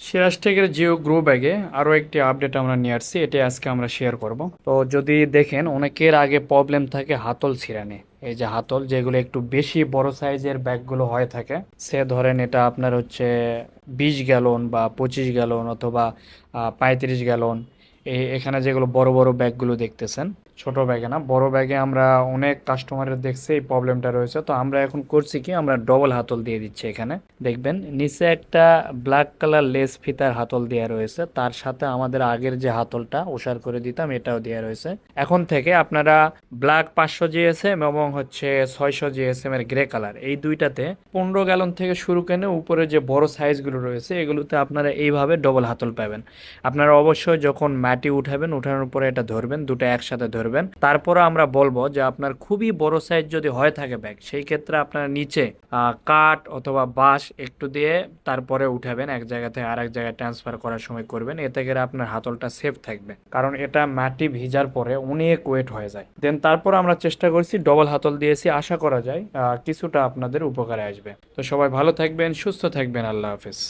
সিরাজটেকের Jio grow ব্যাগে আরও একটি আপডেট আমরা নিয়ে আসছি, এটি আজকে আমরা শেয়ার করব। তো যদি দেখেন, অনেকের আগে প্রবলেম থাকে হাতল ছিঁড়ানে। এই যে হাতল, যেগুলো একটু বেশি বড় সাইজের ব্যাগগুলো হয়ে থাকে, সে ধরেন এটা আপনার হচ্ছে বিশ গ্যালন বা পঁচিশ গ্যালন অথবা পঁয়ত্রিশ গ্যালন এই এখানে যেগুলো বড় বড় ব্যাগগুলো দেখতেছেন ছোট ব্যাগে না, বড় ব্যাগে আমরা অনেক কাস্টমারের দেখছি এই প্রবলেমটা রয়েছে। তো আমরা এখন করছি কি, আমরা ডবল হাতল দিয়ে দিচ্ছি এখানে। দেখবেন, নিচে একটা ব্ল্যাক কালার লেস ফিতার হাতল দেওয়া রয়েছে। তার সাথে আমাদের আগের যে হাতলটা, ওষার করে দিতাম, এটাও দেওয়া রয়েছে। এখন থেকে আপনারা ব্ল্যাক পাঁচশো জিএসএম এবং হচ্ছে ছয়শো জিএসএম এর গ্রে কালার এই দুইটাতে পনেরো গ্যালন থেকে শুরু কেনে উপরে যে বড় সাইজগুলো রয়েছে, এগুলোতে আপনারা এইভাবে ডবল হাতল পাবেন। আপনারা অবশ্যই যখন মাটি উঠাবেন, উঠানোর পরে এটা ধরবেন, দুটো একসাথে ধরবেন। তারপরে আমরা বলব যে আপনার খুবই বড় সাইজ যদি হয়ে থাকে ব্যাগ সেই ক্ষেত্রে আপনার নিচে কাঠ অথবা বাঁশ একটু দিয়ে তারপরে উঠাবেন। এক জায়গা থেকে আরেক জায়গায় ট্রান্সফার করার সময় করবেন। এতে করে আপনার হাতলটা সেফ থাকবে। কারণ এটা মাটি ভিজার পরে অনেক ওয়েট হয়ে যায়। দেন তারপর আমরা চেষ্টা করছি ডবল হাতল দিয়েছি। আশা করা যায় কিছুটা আপনাদের উপকারে আসবে। তো সবাই ভালো থাকবেন, সুস্থ থাকবেন। আল্লাহ হাফিজ।